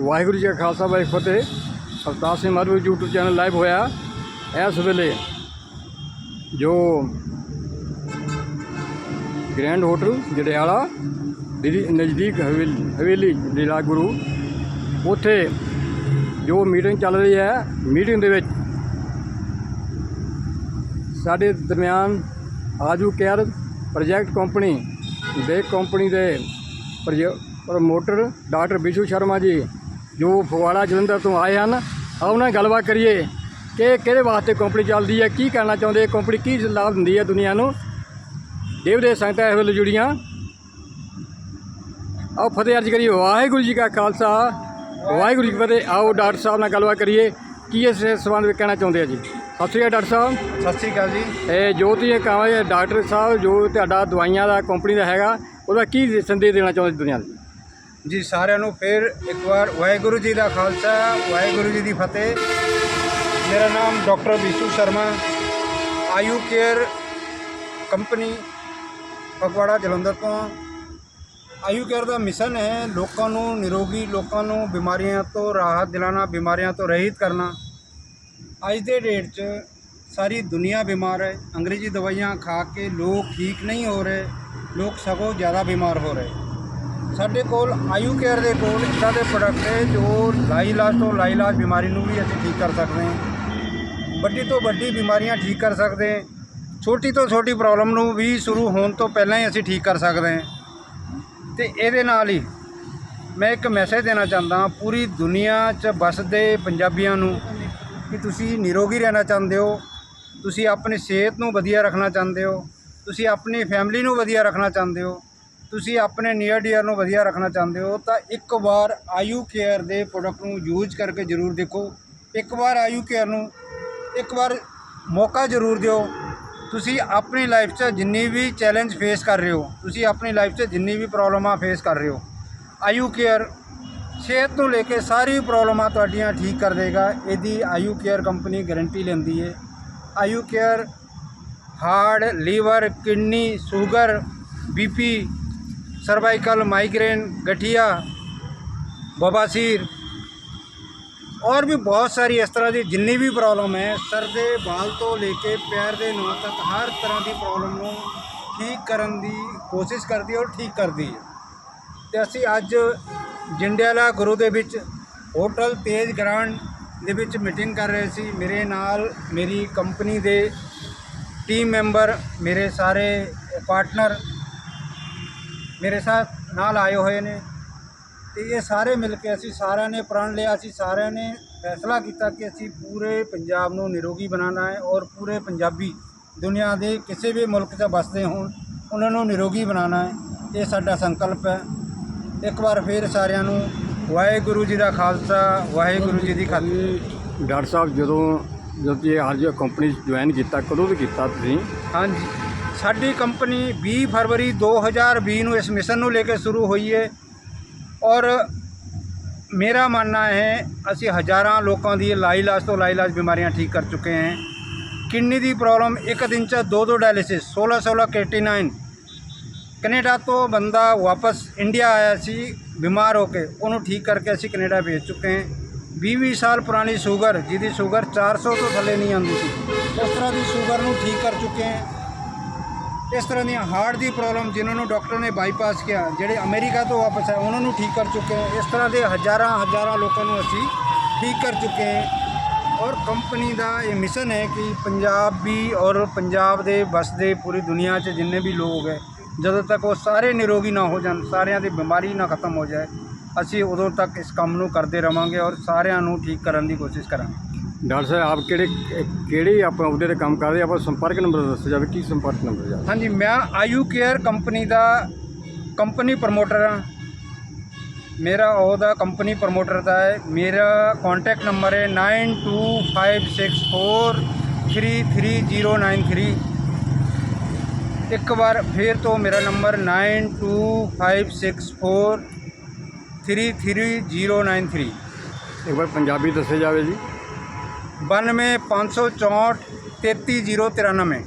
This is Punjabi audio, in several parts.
ਵਾਹਿਗੁਰੂ ਜੀ ਕਾ ਖਾਲਸਾ, ਵਾਹਿਗੁਰੂ ਫਤਿਹ। ਅਵਤਾਰ ਸਿੰਘ ਮਾਰੂ YouTube ਚੈਨਲ ਲਾਈਵ ਹੋਇਆ। ਇਸ ਵੇਲੇ ਜੋ ਗ੍ਰੈਂਡ ਹੋਟਲ ਜੜਿਆਲਾ ਦੀ ਨਜ਼ਦੀਕ ਹਵੇਲੀ ਹਵੇਲੀ ਲੀਲਾ ਗੁਰੂ, ਉੱਥੇ ਜੋ ਮੀਟਿੰਗ ਚੱਲ ਰਹੀ ਹੈ ਮੀਟਿੰਗ ਦੇ ਵਿੱਚ ਸਾਡੇ ਦਰਮਿਆਨ ਆਜੂ ਕੇਅਰ ਪ੍ਰੋਜੈਕਟ ਕੰਪਨੀ ਦੇ ਕੰਪਨੀ ਦੇ ਪ੍ਰੋਜ- ਪ੍ਰਮੋਟਰ ਡਾਕਟਰ ਬਿਸ਼ੂ ਸ਼ਰਮਾ ਜੀ ਜੋ ਫਗਵਾੜਾ ਜਲੰਧਰ ਤੋਂ ਆਏ ਹਨ ਆਓ ਉਹਨਾਂ ਨਾਲ ਗੱਲਬਾਤ ਕਰੀਏ ਕਿ ਕਿਹਦੇ ਵਾਸਤੇ ਕੰਪਨੀ ਚੱਲਦੀ ਹੈ ਕੀ ਕਰਨਾ ਚਾਹੁੰਦੇ ਇਹ ਕੰਪਨੀ ਕੀ ਲਾਭ ਦਿੰਦੀ ਹੈ ਦੁਨੀਆ ਨੂੰ। ਦੇਵ ਦੇ ਸੰਗਤਾਂ ਇਸ ਵੇਲੇ ਜੁੜੀਆਂ। ਆਓ ਫਤਿਹ ਅਰਜ ਕਰੀਏ ਵਾਹਿਗੁਰੂ ਜੀ ਕਾ ਖਾਲਸਾ। ਵਾਹਿਗੁਰੂ ਜੀ ਕੀ ਫਤਿਹ। ਆਓ ਡਾਕਟਰ ਸਾਹਿਬ ਨਾਲ ਗੱਲਬਾਤ ਕਰੀਏ ਕੀ ਇਸ ਸੰਬੰਧ ਵਿੱਚ ਕਹਿਣਾ ਚਾਹੁੰਦੇ ਆ ਜੀ? ਸਤਿ ਸ਼੍ਰੀ ਅਕਾਲ ਡਾਕਟਰ ਸਾਹਿਬ। ਸਤਿ ਸ਼੍ਰੀ ਅਕਾਲ ਜੀ। ਇਹ ਜੋ ਤੁਸੀਂ ਕਹਾਂਗੇ ਡਾਕਟਰ ਸਾਹਿਬ ਜੋ ਤੁਹਾਡਾ ਦਵਾਈਆਂ ਦਾ ਕੰਪਨੀ ਦਾ ਹੈਗਾ ਉਹਦਾ ਕੀ ਸੰਦੇਸ਼ ਦੇਣਾ ਚਾਹੁੰਦੇ ਦੁਨੀਆ ਨੂੰ? ਜੀ ਸਾਰਿਆਂ ਨੂੰ ਫਿਰ ਇੱਕ ਵਾਰ ਵਾਹਿਗੁਰੂ ਜੀ ਦਾ ਖਾਲਸਾ, ਵਾਹਿਗੁਰੂ ਜੀ ਦੀ ਫਤਿਹ। ਮੇਰਾ ਨਾਮ doctor Vishu Sharma, Ayu care company, Phagwara, Jalandhar ਤੋਂ ਆਯੂ ਕੇਅਰ ਦਾ ਮਿਸ਼ਨ ਹੈ ਲੋਕਾਂ ਨੂੰ ਨਿਰੋਗੀ, ਲੋਕਾਂ ਨੂੰ ਬਿਮਾਰੀਆਂ ਤੋਂ ਰਾਹਤ ਦਿਲਾਣਾ, ਬਿਮਾਰੀਆਂ ਤੋਂ ਰਹਿਤ ਕਰਨਾ। ਅੱਜ ਦੇ ਡੇਟ 'ਚ ਸਾਰੀ ਦੁਨੀਆ ਬਿਮਾਰ ਹੈ। ਅੰਗਰੇਜ਼ੀ ਦਵਾਈਆਂ ਖਾ ਕੇ ਲੋਕ ਠੀਕ ਨਹੀਂ ਹੋ ਰਹੇ, ਲੋਕ ਸਗੋਂ ਜ਼ਿਆਦਾ ਬਿਮਾਰ ਹੋ ਰਹੇ। ਸਾਡੇ ਕੋਲ ਆਯੂ ਕੇਅਰ ਦੇ ਕੋਲ ਇੱਦਾਂ ਦੇ ਪ੍ਰੋਡਕਟ ਹੈ ਜੋ ਲਾਈਲਾਜ ਤੋਂ ਲਾਈਲਾਜ ਬਿਮਾਰੀ ਨੂੰ ਵੀ ਅਸੀਂ ਠੀਕ ਕਰ ਸਕਦੇ ਹਾਂ। ਵੱਡੀ ਤੋਂ ਵੱਡੀ ਬਿਮਾਰੀਆਂ ਠੀਕ ਕਰ ਸਕਦੇ ਹਾਂ। ਛੋਟੀ ਤੋਂ ਛੋਟੀ ਪ੍ਰੋਬਲਮ ਨੂੰ ਵੀ ਸ਼ੁਰੂ ਹੋਣ ਤੋਂ ਪਹਿਲਾਂ ਹੀ ਅਸੀਂ ਠੀਕ ਕਰ ਸਕਦੇ ਹਾਂ। ਤੇ ਇਹਦੇ ਨਾਲ ਹੀ ਮੈਂ ਇੱਕ ਮੈਸੇਜ ਦੇਣਾ ਚਾਹੁੰਦਾ ਹਾਂ, ਪੂਰੀ ਦੁਨੀਆ 'ਚ ਵਸਦੇ ਪੰਜਾਬੀਆਂ ਨੂੰ ਕਿ ਤੁਸੀਂ ਨਿਰੋਗੀ ਰਹਿਣਾ ਚਾਹੁੰਦੇ ਹੋ, ਤੁਸੀਂ ਆਪਣੀ ਸਿਹਤ ਨੂੰ ਵਧੀਆ ਰੱਖਣਾ ਚਾਹੁੰਦੇ ਹੋ, ਤੁਸੀਂ ਆਪਣੀ ਫੈਮਿਲੀ ਨੂੰ ਵਧੀਆ ਰੱਖਣਾ ਚਾਹੁੰਦੇ ਹੋ। ਤੁਸੀਂ ਆਪਣੇ ਨੀਅਰ ਡੀਅਰ ਨੂੰ ਵਧੀਆ ਰੱਖਣਾ ਚਾਹੁੰਦੇ ਹੋ, ਤਾਂ ਇੱਕ ਵਾਰ ਆਯੂ ਕੇਅਰ ਦੇ ਪ੍ਰੋਡਕਟ ਨੂੰ ਯੂਜ਼ ਕਰਕੇ ਜ਼ਰੂਰ ਦੇਖੋ। ਇੱਕ ਵਾਰ ਆਯੂ ਕੇਅਰ ਨੂੰ, ਇੱਕ ਵਾਰ ਮੌਕਾ ਜ਼ਰੂਰ ਦਿਓ। ਤੁਸੀਂ ਆਪਣੀ ਲਾਈਫ 'ਚ ਜਿੰਨੀ ਵੀ ਚੈਲੰਜ ਫੇਸ ਕਰ ਰਹੇ ਹੋ, ਤੁਸੀਂ ਆਪਣੀ ਲਾਈਫ 'ਚ ਜਿੰਨੀ ਵੀ ਪ੍ਰੋਬਲਮਾਂ ਫੇਸ ਕਰ ਰਹੇ ਹੋ ਆਯੂ ਕੇਅਰ ਸਿਹਤ ਨੂੰ ਲੈ ਕੇ ਸਾਰੀ ਪ੍ਰੋਬਲਮਾਂ ਤੁਹਾਡੀਆਂ ਠੀਕ ਕਰ ਦੇਗਾ। ਇਹਦੀ ਆਯੂ ਕੇਅਰ ਕੰਪਨੀ ਗਾਰੰਟੀ ਲੈਂਦੀ ਹੈ Ayu care heart, liver, kidney, sugar BP cervical migraine ਗਠੀਆ ਬਵਾਸੀਰ ਔਰ ਵੀ ਬਹੁਤ ਸਾਰੀ ਇਸ ਤਰ੍ਹਾਂ ਦੀ ਜਿੰਨੀ ਵੀ ਪ੍ਰੋਬਲਮ ਹੈ ਸਰ ਦੇ ਬਾਲ ਤੋਂ ਲੈ ਕੇ ਪੈਰ ਦੇ ਨੋਕ ਤੱਕ ਹਰ ਤਰ੍ਹਾਂ ਦੀ ਪ੍ਰੋਬਲਮ ਨੂੰ ਠੀਕ ਕਰਨ ਦੀ ਕੋਸ਼ਿਸ਼ ਕਰਦੀ ਔਰ ਠੀਕ ਕਰਦੀ ਹੈ ਤੇ ਅਸੀਂ ਅੱਜ ਜਿੰਡਿਆਲਾ ਗੁਰੂ ਦੇ ਵਿੱਚ ਹੋਟਲ ਤੇਜ ਗ੍ਰਾਂਡ ਦੇ ਵਿੱਚ ਮੀਟਿੰਗ ਕਰ ਰਹੇ ਸੀ ਮੇਰੇ ਨਾਲ ਮੇਰੀ ਕੰਪਨੀ ਦੇ ਟੀਮ ਮੈਂਬਰ ਮੇਰੇ ਸਾਰੇ ਪਾਰਟਨਰ ਮੇਰੇ ਸਾਥ ਨਾਲ ਆਏ ਹੋਏ ਨੇ ਤੇ ਇਹ ਸਾਰੇ ਮਿਲ ਕੇ ਅਸੀਂ ਸਾਰਿਆਂ ਨੇ ਪ੍ਰਣ ਲਿਆ ਅਸੀਂ ਸਾਰਿਆਂ ਨੇ ਫੈਸਲਾ ਕੀਤਾ ਕਿ ਅਸੀਂ ਪੂਰੇ ਪੰਜਾਬ ਨੂੰ ਨਿਰੋਗੀ ਬਣਾਉਣਾ ਹੈ ਔਰ ਪੂਰੇ ਪੰਜਾਬੀ ਦੁਨੀਆ ਦੇ ਕਿਸੇ ਵੀ ਮੁਲਕ 'ਚ ਵੱਸਦੇ ਹੋਣ ਉਹਨਾਂ ਨੂੰ ਨਿਰੋਗੀ ਬਣਾਉਣਾ ਹੈ ਇਹ ਸਾਡਾ ਸੰਕਲਪ ਹੈ। ਇੱਕ ਵਾਰ ਫੇਰ ਸਾਰਿਆਂ ਨੂੰ ਵਾਹਿਗੁਰੂ ਜੀ ਦਾ ਖਾਲਸਾ ਵਾਹਿਗੁਰੂ ਜੀ ਦੀ ਫਤਿਹ ਡਾਕਟਰ ਸਾਹਿਬ ਜਦੋਂ ਜਦੋਂ ਤੁਸੀਂ ਅੱਜ ਕੰਪਨੀ ਜੁਆਇਨ ਕੀਤਾ ਕਦੋਂ ਤੋਂ ਕੀਤਾ ਤੁਸੀਂ? ਹਾਂਜੀ। ਸਾਡੀ ਕੰਪਨੀ 20 ਫਰਵਰੀ 2020 ਨੂੰ ਇਸ ਮਿਸ਼ਨ ਨੂੰ ਲੈ ਕੇ ਸ਼ੁਰੂ ਹੋਈ ਹੈ ਔਰ ਮੇਰਾ ਮੰਨਣਾ ਹੈ, ਅਸੀਂ ਹਜ਼ਾਰਾਂ ਲੋਕਾਂ ਦੀ ਲਾਈਲਾਜ ਤੋਂ ਲਾਈਲਾਜ ਬਿਮਾਰੀਆਂ ਠੀਕ ਕਰ ਚੁੱਕੇ ਹਾਂ। ਕਿਡਨੀ ਦੀ ਪ੍ਰੋਬਲਮ ਇੱਕ ਦਿਨ 'ਚ ਦੋ ਦੋ ਡਾਇਲਿਸਿਸ 16 16 ਕੈਟੀਨਾਈਨ। ਕੈਨੇਡਾ ਤੋਂ ਬੰਦਾ ਵਾਪਸ ਇੰਡੀਆ ਆਇਆ ਸੀ, ਬਿਮਾਰ ਹੋ ਕੇ, ਉਹਨੂੰ ਠੀਕ ਕਰਕੇ ਅਸੀਂ ਕੈਨੇਡਾ ਭੇਜ ਚੁੱਕੇ ਹਾਂ। 20-20 ਸਾਲ ਪੁਰਾਣੀ ਸ਼ੂਗਰ, ਜਿਹਦੀ ਸ਼ੂਗਰ 400 ਤੋਂ ਥੱਲੇ ਨਹੀਂ ਆਉਂਦੀ ਸੀ, ਉਸ ਤਰ੍ਹਾਂ ਦੀ ਸ਼ੂਗਰ ਨੂੰ ਠੀਕ ਕਰ ਚੁੱਕੇ ਹਾਂ। ਇਸ ਤਰ੍ਹਾਂ ਦੀਆਂ ਹਾਰਟ ਦੀ ਪ੍ਰੋਬਲਮ ਜਿਨ੍ਹਾਂ ਨੂੰ ਡਾਕਟਰ ਨੇ ਬਾਈਪਾਸ ਕਿਹਾ, ਜਿਹੜੇ ਅਮਰੀਕਾ ਤੋਂ ਵਾਪਸ ਆਏ, ਉਹਨਾਂ ਨੂੰ ਠੀਕ ਕਰ ਚੁੱਕੇ ਹਾਂ। ਇਸ ਤਰ੍ਹਾਂ ਦੇ ਹਜ਼ਾਰਾਂ ਹਜ਼ਾਰਾਂ ਲੋਕਾਂ ਨੂੰ ਅਸੀਂ ਠੀਕ ਕਰ ਚੁੱਕੇ ਹਾਂ। ਔਰ ਕੰਪਨੀ ਦਾ ਇਹ ਮਿਸ਼ਨ ਹੈ ਕਿ ਪੰਜਾਬ ਵੀ ਔਰ ਪੰਜਾਬ ਦੇ ਵਸਦੇ ਪੂਰੀ ਦੁਨੀਆ 'ਚ ਜਿੰਨੇ ਵੀ ਲੋਕ ਹੈ, ਜਦੋਂ ਤੱਕ ਉਹ ਸਾਰੇ ਨਿਰੋਗੀ ਨਾ ਹੋ ਜਾਣ, ਸਾਰਿਆਂ ਦੀ ਬਿਮਾਰੀ ਨਾ ਖਤਮ ਹੋ ਜਾਏ, ਅਸੀਂ ਉਦੋਂ ਤੱਕ ਇਸ ਕੰਮ ਨੂੰ ਕਰਦੇ ਰਵਾਂਗੇ ਔਰ ਸਾਰਿਆਂ ਨੂੰ ਠੀਕ ਕਰਨ ਦੀ ਕੋਸ਼ਿਸ਼ ਕਰਾਂਗੇ। ਡਾਕਟਰ ਸਾਹਿਬ ਆਪ ਕਿਹੜੇ ਕਿਹੜੇ ਆਪਾਂ ਉਹਦੇ ਤੇ ਕੰਮ ਕਰਦੇ ਆਪਾਂ ਸੰਪਰਕ ਨੰਬਰ ਦੱਸੋ ਜਾਵੇ ਕੀ ਸੰਪਰਕ ਨੰਬਰ ਜਾਵੇ ਹਾਂਜੀ ਮੈਂ ਆਯੂ ਕੇਅਰ ਕੰਪਨੀ ਦਾ ਕੰਪਨੀ ਪ੍ਰਮੋਟਰ ਹਾਂ। ਮੇਰਾ ਉਹਦਾ ਕੰਪਨੀ ਪ੍ਰਮੋਟਰ ਦਾ ਹੈ। ਮੇਰਾ ਕੰਟੈਕਟ ਨੰਬਰ ਹੈ 9256433093 ਇੱਕ ਵਾਰ ਫਿਰ ਤੋਂ ਮੇਰਾ ਨੰਬਰ 9256433093 ਇੱਕ ਵਾਰ ਪੰਜਾਬੀ ਦੱਸਿਆ ਜਾਵੇ ਜੀ। ਬਾਨਵੇਂ ਪੰਜ ਸੌ ਚੌਂਹਠ ਤੇਤੀ ਜ਼ੀਰੋ ਤਿਰਾਨਵੇਂ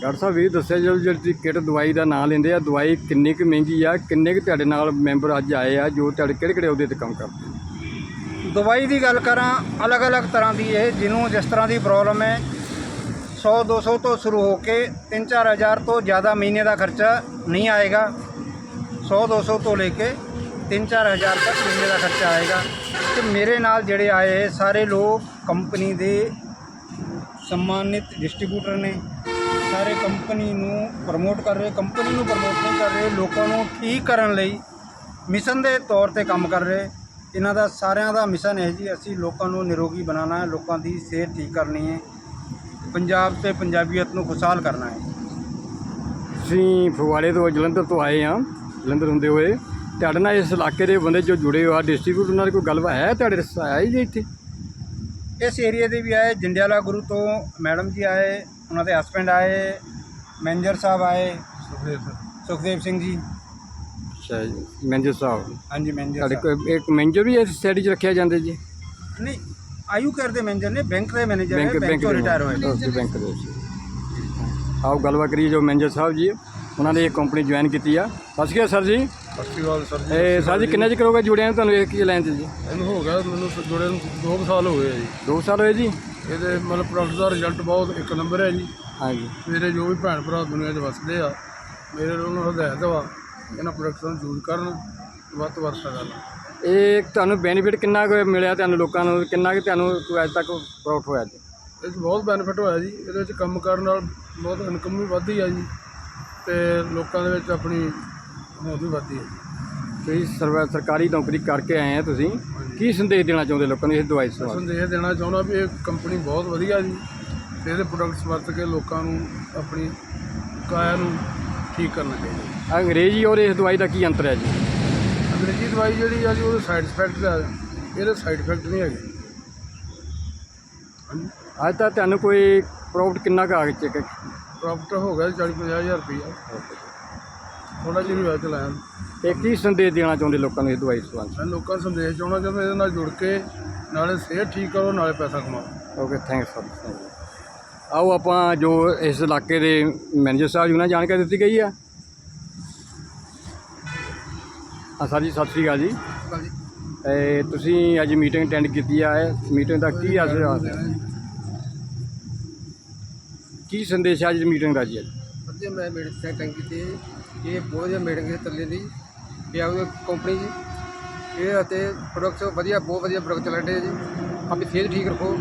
ਡਾਕਟਰ ਸਾਹਿਬ ਇਹ ਦੱਸਿਆ ਜੀ ਜਿਹੜੀ ਕਿਟ ਦਵਾਈ ਦਾ ਨਾਮ ਲੈਂਦੇ ਆ ਦਵਾਈ ਕਿੰਨੀ ਕੁ ਮਹਿੰਗੀ ਆ ਕਿੰਨੇ ਕੁ ਤੁਹਾਡੇ ਨਾਲ ਮੈਂਬਰ ਅੱਜ ਆਏ ਆ ਜੋ ਤੁਹਾਡੇ ਕਿਹੜੇ ਕਿਹੜੇ ਉਹਦੇ ਤੇ ਕੰਮ ਕਰਦੇ? ਦਵਾਈ ਦੀ ਗੱਲ ਕਰਾਂ ਅਲੱਗ-ਅਲੱਗ ਤਰ੍ਹਾਂ ਦੀ ਇਹ ਜਿਹਨੂੰ ਜਿਸ ਤਰ੍ਹਾਂ ਦੀ ਪ੍ਰੋਬਲਮ ਹੈ 100 200 ਤੋਂ ਸ਼ੁਰੂ ਹੋ ਕੇ 3-4 ਹਜ਼ਾਰ ਤੋਂ ਜ਼ਿਆਦਾ ਮਹੀਨੇ ਦਾ ਖਰਚਾ ਨਹੀਂ ਆਏਗਾ 100 200 ਤੋਂ ਲੈ ਕੇ 3-4 ਹਜ਼ਾਰ ਤੱਕ ਮਹੀਨੇ ਦਾ ਖਰਚਾ ਆਏਗਾ ਤੇ ਮੇਰੇ ਨਾਲ ਜਿਹੜੇ ਆਏ ਸਾਰੇ ਲੋਕ ਕੰਪਨੀ ਦੇ ਸਨਮਾਨਿਤ ਡਿਸਟ੍ਰੀਬਿਊਟਰ ਨੇ। ਸਾਰੇ ਕੰਪਨੀ ਨੂੰ ਪ੍ਰਮੋਟ ਕਰ ਰਹੇ, ਕੰਪਨੀ ਨੂੰ ਪ੍ਰਮੋਟ ਨਹੀਂ ਕਰ ਰਹੇ, ਲੋਕਾਂ ਨੂੰ ਠੀਕ ਕਰਨ ਲਈ ਮਿਸ਼ਨ ਦੇ ਤੌਰ ਤੇ ਕੰਮ ਕਰ ਰਹੇ। ਇਹਨਾਂ ਦਾ ਸਾਰਿਆਂ ਦਾ ਮਿਸ਼ਨ ਹੈ ਜੀ, ਅਸੀਂ ਲੋਕਾਂ ਨੂੰ ਨਿਰੋਗੀ ਬਣਾਉਣਾ ਹੈ, ਲੋਕਾਂ ਦੀ ਸਿਹਤ ਠੀਕ ਕਰਨੀ ਹੈ। ਪੰਜਾਬ ਤੇ ਪੰਜਾਬੀਅਤ ਨੂੰ ਖੁਸ਼ਹਾਲ ਕਰਨਾ ਹੈ। ਅਸੀਂ ਫਗਵਾੜੇ ਤੋਂ ਜਲੰਧਰ ਤੋਂ ਆਏ ਹਾਂ। ਜਲੰਧਰ ਹੁੰਦੇ ਹੋਏ ਤੁਹਾਡੇ ਨਾਲ ਇਸ ਇਲਾਕੇ ਦੇ ਬੰਦੇ ਜੋ ਜੁੜੇ ਹੋਏ ਆ ਡਿਸਟ੍ਰੀਬਿਊਟਰ ਨਾਲ ਕੋਈ ਗੱਲਬਾਤ ਹੈ? ਤੁਹਾਡੇ ਰਸ ਆਇਆ ਜੀ ਇੱਥੇ? ਇਸ ਏਰੀਏ ਦੇ ਵੀ ਆਏ ਜੰਡਿਆਲਾ ਗੁਰੂ ਤੋਂ ਮੈਡਮ ਜੀ ਆਏ ਉਹਨਾਂ ਦੇ ਹਸਬੈਂਡ ਆਏ ਮੈਨੇਜਰ ਸਾਹਿਬ ਆਏ। ਸੁਖਦੇਵ ਸਿੰਘ ਜੀ। ਅੱਛਾ ਜੀ ਮੈਨੇਜਰ ਸਾਹਿਬ। ਹਾਂਜੀ ਮੈਨੇਜਰ ਤੁਹਾਡੇ ਸਾਹਿਬ। ਕੋਲ ਇੱਕ ਮੈਨੇਜਰ ਵੀ ਇਸ ਸਾਈਡ 'ਚ ਰੱਖਿਆ ਜਾਂਦੇ ਜੀ? ਨਹੀਂ ਆਯੂ ਕੇਅਰ ਦੇ ਮੈਨੇਜਰ ਨੇ ਬੈਂਕ ਦੇ ਮੈਨੇਜਰ ਹੈ ਬੈਂਕ ਤੋਂ ਰਿਟਾਇਰ ਹੋਏ ਨੇ। ਓਕੇ ਬੈਂਕ ਦੇ ਵਿੱਚ। ਆਓ ਗੱਲਬਾਤ ਕਰੀਏ ਜੋ ਮੈਨੇਜਰ ਸਾਹਿਬ ਜੀ। ਉਹਨਾਂ ਨੇ ਇਹ ਕੰਪਨੀ ਜੁਆਇਨ ਕੀਤੀ ਆ। ਸਤਿ ਸ਼੍ਰੀ ਅਕਾਲ ਸਰ ਜੀ। ਸਤਿ ਸ਼੍ਰੀ ਜੀ। ਇਹ ਸਰ ਜੀ ਕਿੰਨਾ ਚਿਰ ਹੋ ਗਿਆ ਜੁੜਿਆ ਨੂੰ ਤੁਹਾਨੂੰ ਇਹ ਕੀ ਲਾਈਨ 'ਚ ਜੀ? ਇਹਨੂੰ ਹੋ ਗਿਆ ਮੈਨੂੰ ਜੁੜੇ ਨੂੰ 2 ਸਾਲ ਹੋ ਗਏ ਆ ਜੀ। ਦੋ ਸਾਲ ਹੋਏ ਜੀ? ਇਹਦੇ ਮਤਲਬ ਪ੍ਰੋਡਕਟ ਦਾ ਰਿਜ਼ਲਟ ਬਹੁਤ ਇੱਕ ਨੰਬਰ ਹੈ ਜੀ। ਹਾਂਜੀ। ਮੇਰੇ ਜੋ ਵੀ ਭੈਣ ਭਰਾ ਦੁਨੀਆ 'ਚ ਵਸਦੇ ਆ ਮੇਰੇ ਉਹਨਾਂ ਨੂੰ ਹਦਾਇਤ ਵਾ ਇਹਨਾਂ ਪ੍ਰੋਡਕਟਾਂ ਨੂੰ ਯੂਜ਼ ਕਰਨ ਵੱਧ ਤੋਂ ਵੱਧ ਲਓ ਇਹ ਤੁਹਾਨੂੰ ਬੈਨੀਫਿਟ ਕਿੰਨਾ ਕੁ ਮਿਲਿਆ ਤੁਹਾਨੂੰ ਲੋਕਾਂ ਨੂੰ ਕਿੰਨਾ ਕੁ ਤੁਹਾਨੂੰ ਅੱਜ ਤੱਕ ਪ੍ਰੋਫਿਟ ਹੋਇਆ ਜੀ? ਇਹ 'ਚ ਬਹੁਤ ਬੈਨੀਫਿਟ ਹੋਇਆ ਜੀ। ਇਹਦੇ ਵਿੱਚ ਕੰਮ ਕਰਨ ਨਾਲ ਬਹੁਤ ਇਨਕਮ ਵੀ ਵੱਧਦੀ ਆ ਜੀ। ਤੇ ਲੋਕਾਂ ਦੇ ਵਿੱਚ ਆਪਣੀ ਵੀ ਵੱਧਦੀ ਹੈ ਤੁਸੀਂ ਸਰਵ ਸਰਕਾਰੀ ਨੌਕਰੀ ਕਰਕੇ ਆਏ ਆ ਤੁਸੀਂ। ਕੀ ਸੰਦੇਸ਼ ਦੇਣਾ ਚਾਹੁੰਦੇ ਲੋਕਾਂ ਨੂੰ ਇਸ ਦਵਾਈ ਸੰਬੰਧ ਸੰਦੇਸ਼ ਦੇਣਾ ਚਾਹੁੰਦਾ ਵੀ ਇਹ ਕੰਪਨੀ ਬਹੁਤ ਵਧੀਆ ਜੀ। ਤੇ ਇਹਦੇ ਪ੍ਰੋਡਕਟਸ ਵਰਤ ਕੇ ਲੋਕਾਂ ਨੂੰ ਆਪਣੀ ਕਾਇਆ ਨੂੰ ਠੀਕ ਕਰਨਾ ਚਾਹੀਦਾ ਅੰਗਰੇਜ਼ੀ ਔਰ ਇਸ ਦਵਾਈ ਦਾ ਕੀ ਅੰਤਰ ਹੈ ਜੀ? ਅੰਗਰੇਜ਼ੀ ਦਵਾਈ ਜਿਹੜੀ ਆ ਜੀ ਉਹਦੇ ਸਾਈਡ ਇਫੈਕਟ ਆ ਇਹਦੇ ਸਾਈਡ ਇਫੈਕਟ ਨਹੀਂ ਹੈਗੇ। ਅੱਜ ਤੱਕ ਤੁਹਾਨੂੰ ਕੋਈ ਪ੍ਰੋਫਿਟ ਕਿੰਨਾ ਕੁ ਆ ਗਿਆ? ਚੈੱਕ ਪ੍ਰੋਫਿਟ ਹੋ ਗਿਆ 40 50 ਹਜ਼ਾਰ ਰੁਪਈਆ। ਥੋੜਾ ਜਿਹਾ ਹੋਇਆ ਚਲਾਇਆ ਇਹ ਕੀ ਸੰਦੇਸ਼ ਦੇਣਾ ਚਾਹੁੰਦੇ ਲੋਕਾਂ ਨੂੰ ਇਸ ਦਵਾਈ ਸੰਬੰਧ ਮੈਂ ਲੋਕਾਂ ਨੂੰ ਸੰਦੇਸ਼ ਚਾਹੁੰਦਾ ਕਿ ਇਹਦੇ ਨਾਲ ਜੁੜ ਕੇ ਨਾਲੇ ਸਿਹਤ ਠੀਕ ਕਰੋ ਨਾਲੇ ਪੈਸਾ ਕਮਾਓ। ਓਕੇ ਥੈਂਕਸ ਸਰ ਆਓ ਆਪਾਂ ਜੋ ਇਸ ਇਲਾਕੇ ਦੇ ਮੈਨੇਜਰ ਸਾਹਿਬ ਜੀ ਨਾਲ ਜਾਣਕਾਰੀ ਦਿੱਤੀ ਗਈ ਆ। ਹਾਂ ਸਰ ਜੀ ਸਤਿ ਸ਼੍ਰੀ ਅਕਾਲ ਜੀ। ਇਹ ਤੁਸੀਂ ਅੱਜ ਮੀਟਿੰਗ ਅਟੈਂਡ ਕੀਤੀ ਆ। ਮੀਟਿੰਗ ਦਾ ਕੀ ਅਸਰ ਆ ਕੀ ਸੰਦੇਸ਼ ਹੈ ਅੱਜ ਮੀਟਿੰਗ ਦਾ ਜੀ ਅੱਜ? ਵਧੀਆ, ਮੈਂ ਮੀਟਿੰਗ ਸੈਟਿੰਗ ਕੀਤੀ ਇਹ ਬਹੁਤ ਵਧੀਆ ਮੀਟਿੰਗ ਹੈ ਚੱਲੀ ਦੀ ਇਹ ਕੰਪਨੀ ਜੀ ਇਹ ਅਤੇ ਪ੍ਰੋਡਕਟ ਵਧੀਆ, ਬਹੁਤ ਵਧੀਆ ਪ੍ਰੋਡਕਟ ਚੱਲ ਰਹੇ ਜੀ। ਆਪਣੀ ਸਿਹਤ ਠੀਕ ਰੱਖੋ।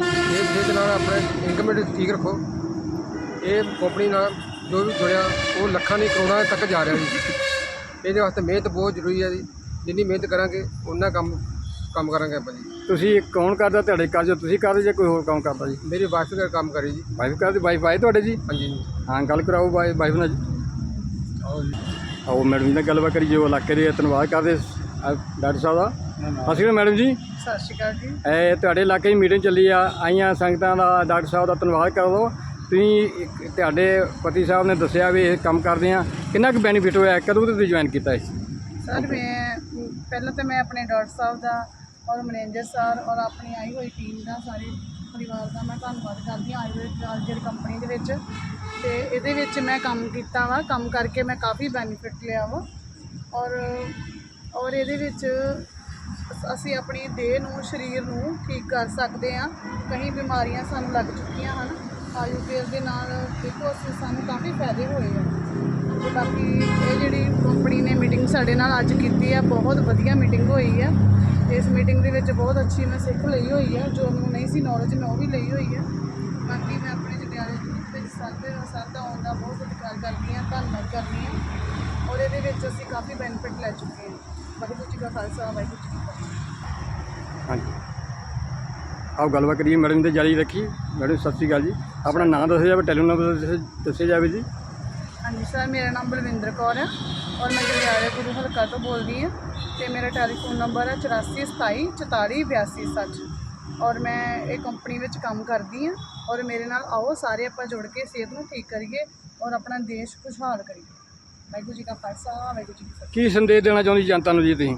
ਸਿਹਤ ਸਿਹਤ ਨਾਲ ਆਪਣੇ ਇਨਕਮ ਠੀਕ ਰੱਖੋ। ਇਹ ਕੰਪਨੀ ਨਾਲ ਜੋ ਵੀ ਜੁੜਿਆ, ਉਹ ਲੱਖਾਂ ਨਹੀਂ ਕਰੋੜਾਂ ਤੱਕ ਜਾ ਰਿਹਾ ਜੀ। ਇਹਦੇ ਵਾਸਤੇ ਮਿਹਨਤ ਬਹੁਤ ਜ਼ਰੂਰੀ ਹੈ ਜੀ। ਜਿੰਨੀ ਮਿਹਨਤ ਕਰਾਂਗੇ ਉਨਾ ਕੰਮ ਕੰਮ ਕਰਾਂਗੇ ਆਪਾਂ ਜੀ। ਤੁਸੀਂ ਕੌਣ ਕਰਦਾ ਤੁਹਾਡੇ ਘਰ ਤੁਸੀਂ ਕਰਦੇ ਜਾਂ ਕੋਈ ਹੋਰ ਕੰਮ ਕਰਦਾ ਜੀ? ਮੇਰੀ ਵਾਈਫ ਦਾ ਕੰਮ ਕਰੀ ਜੀ। ਵਾਈਫ ਕਰਦੇ ਵਾਈਫ ਆਏ ਤੁਹਾਡੇ ਜੀ? ਹਾਂਜੀ ਹਾਂ ਗੱਲ ਕਰਾਓ ਵਾਈ ਵਾਈਫ ਨਾਲ ਜੀ। ਆਓ ਜੀ। ਆਓ ਮੈਡਮ ਜੀ ਨਾਲ ਗੱਲਬਾਤ ਕਰੀ ਜੋ ਇਲਾਕੇ ਦੇ ਧੰਨਵਾਦ ਕਰਦੇ ਡਾਕਟਰ ਸਾਹਿਬ ਦਾ। ਸਤਿ ਸ਼੍ਰੀ ਅਕਾਲ ਮੈਡਮ ਜੀ। ਸਤਿ ਸ਼੍ਰੀ ਅਕਾਲ ਜੀ। ਇਹ ਤੁਹਾਡੇ ਇਲਾਕੇ 'ਚ ਮੀਟਿੰਗ ਚੱਲੀ ਆ ਆਈਆਂ ਸੰਗਤਾਂ ਦਾ ਡਾਕਟਰ ਸਾਹਿਬ ਦਾ ਧੰਨਵਾਦ ਕਰ ਦਿਓ ਤੁਸੀਂ ਇੱਕ- ਤੁਹਾਡੇ ਪਤੀ ਸਾਹਿਬ ਨੇ ਦੱਸਿਆ ਵੀ ਇਹ ਕੰਮ ਕਰਦੇ ਆ। ਕਿੰਨਾ ਕੁ ਬੈਨੀਫਿਟ ਹੋਇਆ ਕਦੋਂ ਤੋਂ ਤੁਸੀਂ ਜੁਆਇਨ ਕੀਤਾ ਇਸ ਸਰ ਮੈਂ ਪਹਿਲਾਂ ਤਾਂ ਮੈਂ ਆਪਣੇ ਡਾਕਟਰ ਸਾਹਿਬ ਦਾ ਔਰ ਮੈਨੇਜਰ ਸਰ ਔਰ ਆਪਣੀ ਆਈ ਹੋਈ ਟੀਮ ਦਾ ਸਾਰੇ ਪਰਿਵਾਰ ਦਾ ਮੈਂ ਧੰਨਵਾਦ ਕਰਦੀ ਹਾਂ ਆਯੁਰਵੇਦ ਕੰਪਨੀ ਦੇ ਵਿੱਚ। ਤੇ ਇਹਦੇ ਵਿੱਚ ਮੈਂ ਕੰਮ ਕੀਤਾ ਵਾ, ਕੰਮ ਕਰਕੇ ਮੈਂ ਕਾਫੀ ਬੈਨੀਫਿਟ ਲਿਆ ਵਾ। ਔਰ ਔਰ ਇਹਦੇ ਵਿੱਚ ਅਸੀਂ ਆਪਣੀ ਦੇਹ ਨੂੰ, ਸਰੀਰ ਨੂੰ ਠੀਕ ਕਰ ਸਕਦੇ ਹਾਂ। ਕਈ ਬਿਮਾਰੀਆਂ ਸਾਨੂੰ ਲੱਗ ਚੁੱਕੀਆਂ ਹਨ। ਆਯੁਰਵੇਦ ਦੇ ਨਾਲ ਦੇਖੋ, ਅਸੀਂ ਸਾਨੂੰ ਕਾਫੀ ਫਾਇਦੇ ਹੋਏ ਆ। ਤੇ ਬਾਕੀ ਇਹ ਜਿਹੜੀ ਸਾਡੇ ਨਾਲ ਅੱਜ ਕੀਤੀ ਹੈ ਬਹੁਤ ਵਧੀਆ ਮੀਟਿੰਗ ਹੋਈ ਹੈ ਇਸ ਮੀਟਿੰਗ ਦੇ ਵਿੱਚ ਬਹੁਤ ਅੱਛੀ ਮੈਂ ਸਿੱਖ ਲਈ ਹੋਈ ਹੈ ਜੋ ਮੈਨੂੰ ਨਹੀਂ ਸੀ ਨੌਲੇਜ ਮੈਂ ਉਹ ਵੀ ਲਈ ਹੋਈ ਹੈ ਬਾਕੀ ਮੈਂ ਆਪਣੇ ਜਟਿਆਲੇ ਵਿੱਚ ਸਰ ਦੇ ਸਰ ਬਹੁਤ ਸਤਿਕਾਰ ਕਰਦੀ ਹਾਂ ਧੰਨਵਾਦ ਕਰਦੀ ਹਾਂ ਔਰ ਇਹਦੇ ਵਿੱਚ ਅਸੀਂ ਕਾਫੀ ਬੈਨੀਫਿਟ ਲੈ ਚੁੱਕੇ ਹਾਂ ਵਾਹਿਗੁਰੂ ਜੀ ਕਾ ਖਾਲਸਾ, ਵਾਹਿਗੁਰੂ ਜੀ ਕੀ ਫਤਿਹ। ਹਾਂਜੀ। ਆਓ ਗੱਲਬਾਤ ਕਰੀਏ, ਮੈਡਮ ਦੇ ਜਾਰੀ ਰੱਖੀ ਮੈਡਮ ਸਤਿ ਸ਼੍ਰੀ ਅਕਾਲ ਜੀ। ਆਪਣਾ ਨਾਮ ਦੱਸਿਆ ਜਾਵੇ ਟੈਲੀਫੋਨ ਨੰਬਰ ਦੱਸਿਆ ਜਾਵੇ ਜੀ। ਹਾਂਜੀ ਸਰ ਮੇਰਾ ਨਾਮ ਬਲਵਿੰਦਰ ਕੌਰ ਹੈ ਔਰ ਮੈਂ ਜਲਿਆਲੇ ਗੁਰੂ ਹਲਕਾ ਤੋਂ ਬੋਲਦੀ ਹਾਂ ਤੇ ਮੇਰਾ ਟੈਲੀਫੋਨ ਨੰਬਰ ਹੈ 8427 44 82 ਸੱਚ ਔਰ ਮੈਂ ਇਹ ਕੰਪਨੀ ਵਿੱਚ ਕੰਮ ਕਰਦੀ ਹਾਂ ਔਰ ਮੇਰੇ ਨਾਲ ਆਓ ਸਾਰੇ ਆਪਾਂ ਜੁੜ ਕੇ ਸਿਹਤ ਨੂੰ ਠੀਕ ਕਰੀਏ ਔਰ ਆਪਣਾ ਦੇਸ਼ ਖੁਸ਼ਹਾਲ ਕਰੀਏ। ਵਾਹਿਗੁਰੂ ਜੀ ਕਾ ਖਾਲਸਾ ਵਾਹਿਗੁਰੂ ਜੀ ਕੀ ਫਤਿਹ। ਕੀ ਸੰਦੇਸ਼ ਦੇਣਾ ਚਾਹੁੰਦੀ ਜਨਤਾ ਨੂੰ ਜੀ ਤੁਸੀਂ?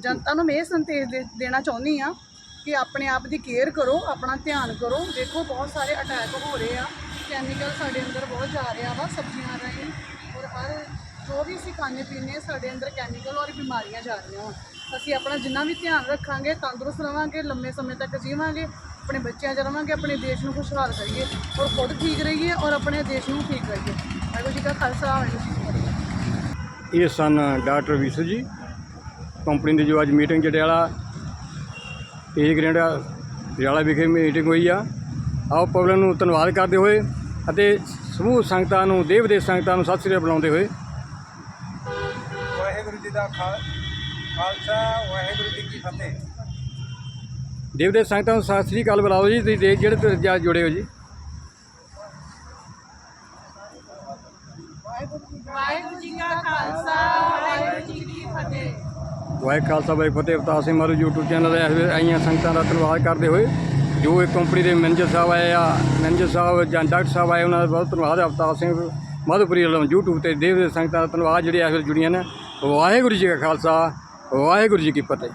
ਜਨਤਾ ਨੂੰ ਮੈਂ ਇਹ ਸੰਦੇਸ਼ ਦੇਣਾ ਚਾਹੁੰਦੀ ਆ ਕਿ ਆਪਣੇ ਆਪ ਦੀ ਕੇਅਰ ਕਰੋ ਆਪਣਾ ਧਿਆਨ ਕਰੋ। ਦੇਖੋ ਬਹੁਤ ਸਾਰੇ ਅਟੈਕ ਹੋ ਰਹੇ ਆ। ਕੈਮੀਕਲ ਸਾਡੇ ਅੰਦਰ ਬਹੁਤ ਜਾ ਰਿਹਾ ਵਾ ਸਬਜ਼ੀਆਂ ਰਾਹੀਂ ਔਰ ਹਰ ਜੋ ਵੀ ਅਸੀਂ ਖਾਂਦੇ ਪੀਂਦੇ ਹਾਂ, ਸਾਡੇ ਅੰਦਰ ਕੈਮੀਕਲ ਔਰ ਬਿਮਾਰੀਆਂ ਜਾ ਰਹੀਆਂ ਵਾ। ਅਸੀਂ ਆਪਣਾ ਜਿੰਨਾ ਵੀ ਧਿਆਨ ਰੱਖਾਂਗੇ ਤੰਦਰੁਸਤ ਰਵਾਂਗੇ ਲੰਮੇ ਸਮੇਂ ਤੱਕ ਜੀਵਾਂਗੇ ਆਪਣੇ ਬੱਚਿਆਂ 'ਚ ਰਵਾਂਗੇ ਆਪਣੇ ਦੇਸ਼ ਨੂੰ ਖੁਸ਼ਹਾਲ ਕਰੀਏ ਔਰ ਖੁਦ ਠੀਕ ਰਹੀਏ ਔਰ ਆਪਣੇ ਦੇਸ਼ ਨੂੰ ਠੀਕ ਕਰੀਏ। ਵਾਹਿਗੁਰੂ ਜੀ ਕਾ ਖਾਲਸਾ ਵਾਹਿਗੁਰੂ ਜੀ ਕੀ ਫਤਿਹ। ਇਹ ਸਨ ਡਾਕਟਰ ਵਿਸ਼ੂ ਜੀ। ਕੰਪਨੀ ਦੀ ਜੋ ਅੱਜ ਮੀਟਿੰਗ ਜਟਿਆਲਾ ਏਜ ਗ੍ਰੈਂਡ ਜਟਿਆਲਾ ਵਿਖੇ ਮੀਟਿੰਗ ਹੋਈ ਆ। ਆਓ ਪਬਲਿਕ ਨੂੰ ਧੰਨਵਾਦ ਕਰਦੇ ਹੋਏ ਅਤੇ ਸਮੂਹ ਸੰਗਤਾਂ ਨੂੰ ਦੇਵ ਦੇ ਸੰਗਤਾਂ ਨੂੰ ਸਤਿ ਸ੍ਰੀ ਅਕਾਲ ਬੁਲਾਉਂਦੇ ਹੋਏ। ਵਾਹਿਗੁਰੂ ਜੀ ਦਾ ਖਾਲਸਾ ਵਾਹਿਗੁਰੂ ਜੀ ਕੀ ਫਤਿਹ। ਦੇਵ ਦੇ ਸੰਗਤਾਂ ਨੂੰ ਸਤਿ ਸ੍ਰੀ ਅਕਾਲ ਬੁਲਾਓ ਜੀ ਤੁਸੀਂ ਦੇ ਜਿਹੜੇ ਤੁਸੀਂ ਜਾ- ਜੁੜੇ ਹੋ ਜੀ। ਵਾਹਿਗੁਰੂ ਜੀ ਕਾ ਖਾਲਸਾ ਵਾਹਿਗੁਰੂ ਜੀ ਕੀ ਫਤਿਹ। ਵਾਹਿ ਖਾਲਸਾ ਵਾਹਿ ਫਤਿਹ। ਅਵਤਾਰ ਸਿੰਘ ਮਾਰੂ YouTube ਚੈਨਲ ਤੇ ਆਈਆਂ ਸੰਗਤਾਂ ਦਾ ਧੰਨਵਾਦ ਕਰਦੇ ਹੋਏ। ਜੋ ਇਹ ਕੰਪਨੀ ਦੇ ਮੈਨੇਜਰ ਸਾਹਿਬ ਆਏ ਆ ਮੈਨੇਜਰ ਸਾਹਿਬ ਜਾਂ ਡਾਕਟਰ ਸਾਹਿਬ ਆਏ, ਉਹਨਾਂ ਦਾ ਬਹੁਤ ਧੰਨਵਾਦ ਅਵਤਾਰ ਸਿੰਘ। ਮਧੂਪੁਰੀ ਵੱਲੋਂ YouTube ਤੇ ਦੇਵ ਦੇ ਸੰਗਤਾਂ ਦਾ ਧੰਨਵਾਦ ਜਿਹੜੇ ਇਸ ਵੇਲੇ ਜੁੜੀਆਂ ਨੇ। ਵਾਹਿਗੁਰੂ ਜੀ ਕਾ ਖਾਲਸਾ, ਵਾਹਿਗੁਰੂ ਜੀ ਕੀ ਫਤਿਹ।